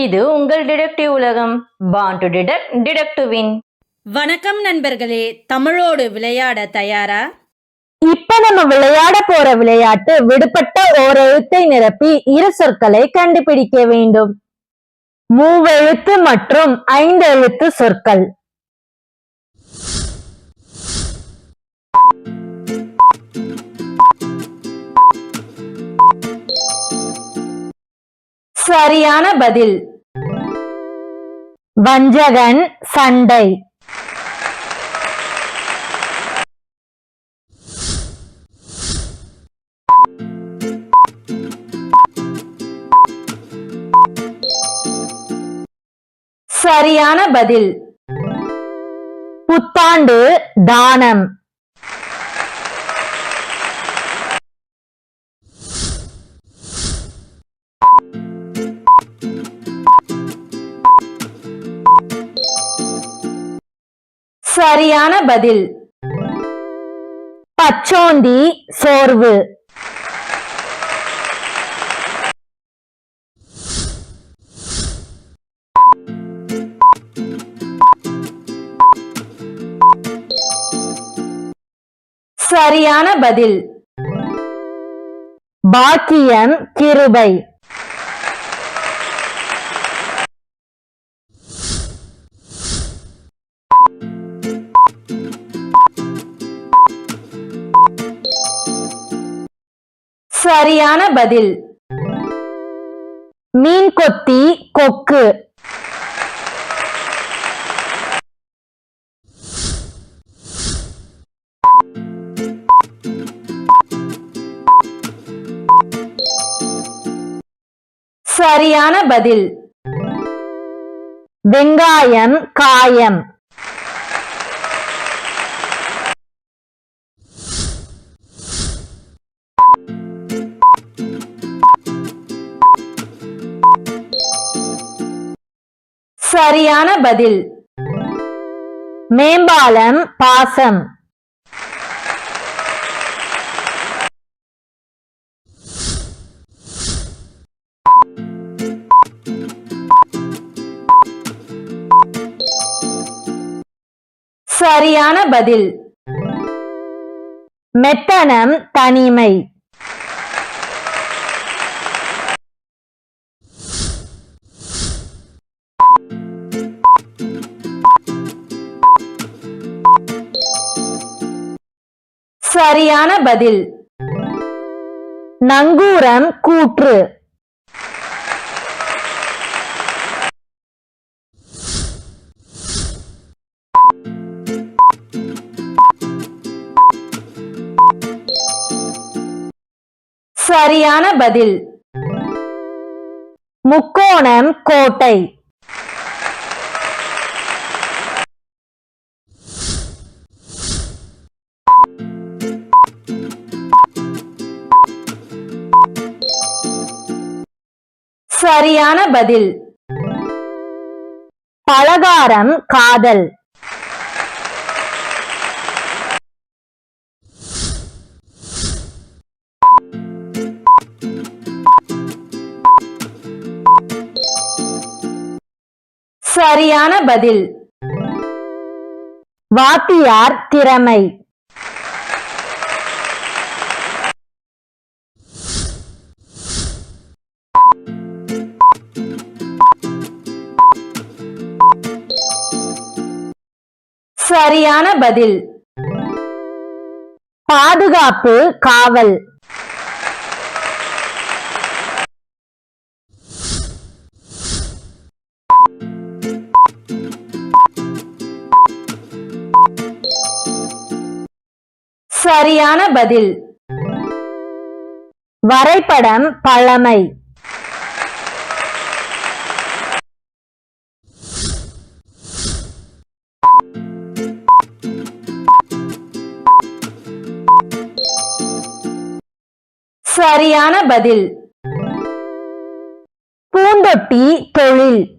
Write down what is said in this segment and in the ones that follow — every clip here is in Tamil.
இது உங்கள் டிடெக்டிவ் உலகம். Born to detect detect to win வணக்கம் நண்பர்களே தமிழோடு விளையாட தயாரா? இப்ப நம்ம விளையாட போற விளையாட்டு விடுபட்ட ஓர் எழுத்தை நிரப்பி இரு சொற்களை கண்டுபிடிக்க வேண்டும். மூவெழுத்து மற்றும் ஐந்து எழுத்து சொற்கள். சரியான பதில். வஞ்சகன் சண்டை. சரியான பதில். புத்தாண்டு தானம். சரியான பதில். பச்சோந்தி சோர்வு. சரியான பதில். பாக்கியம் கிருபை. சரியான பதில். மீன் கொத்தி கொக்கு. சரியான பதில். வெங்காயம் காயம். சரியான பதில். மேம்பாலம் பாசம். சரியான பதில். மெத்தனம் தனிமை. சரியான பதில். நங்கூரம் கூற்று. சரியான பதில். முக்கோணம் கோட்டை. சரியான பதில். பலகாரம் காதல். சரியான பதில். வாத்தியார் திறமை. சரியான பதில். பாதுகாப்பு காவல். சரியான பதில். வரைபடம் பழமை. சரியான பதில். பூந்தொட்டி தொழில்.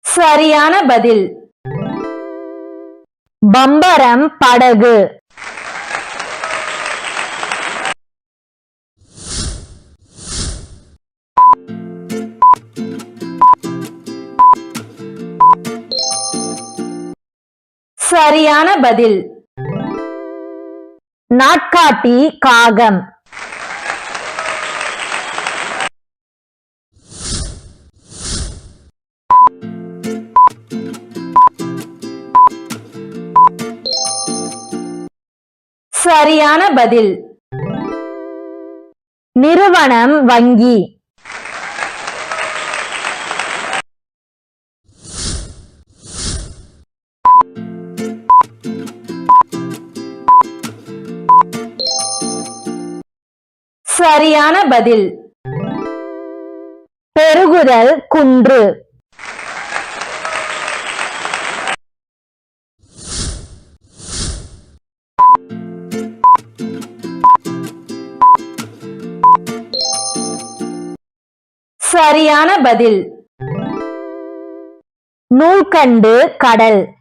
சரியான பதில். பம்பரம் படகு. சரியான பதில். நாட்காட்டி காகம். சரியான பதில். நிறுவனம் வங்கி. சரியான பதில். பெருகுதல் குன்று. சரியான பதில். நூல்கண்டு கடல்.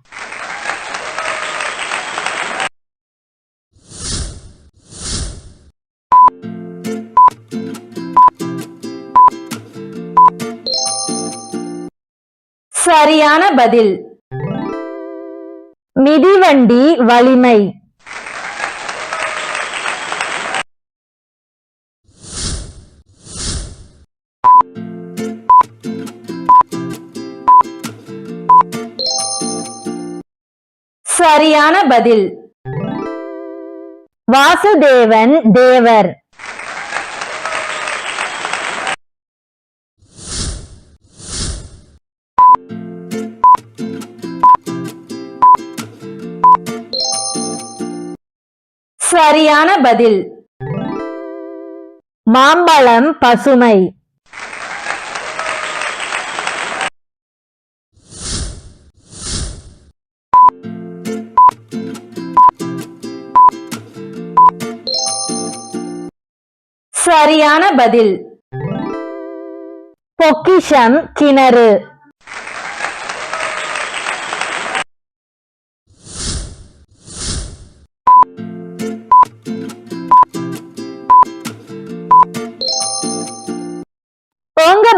சரியான பதில். மிதிவண்டி வலிமை. சரியான பதில். வாசுதேவன் தேவர். சரியான பதில். மாம்பழம் பசுமை. சரியான பதில். பொக்கிஷம் கிணறு.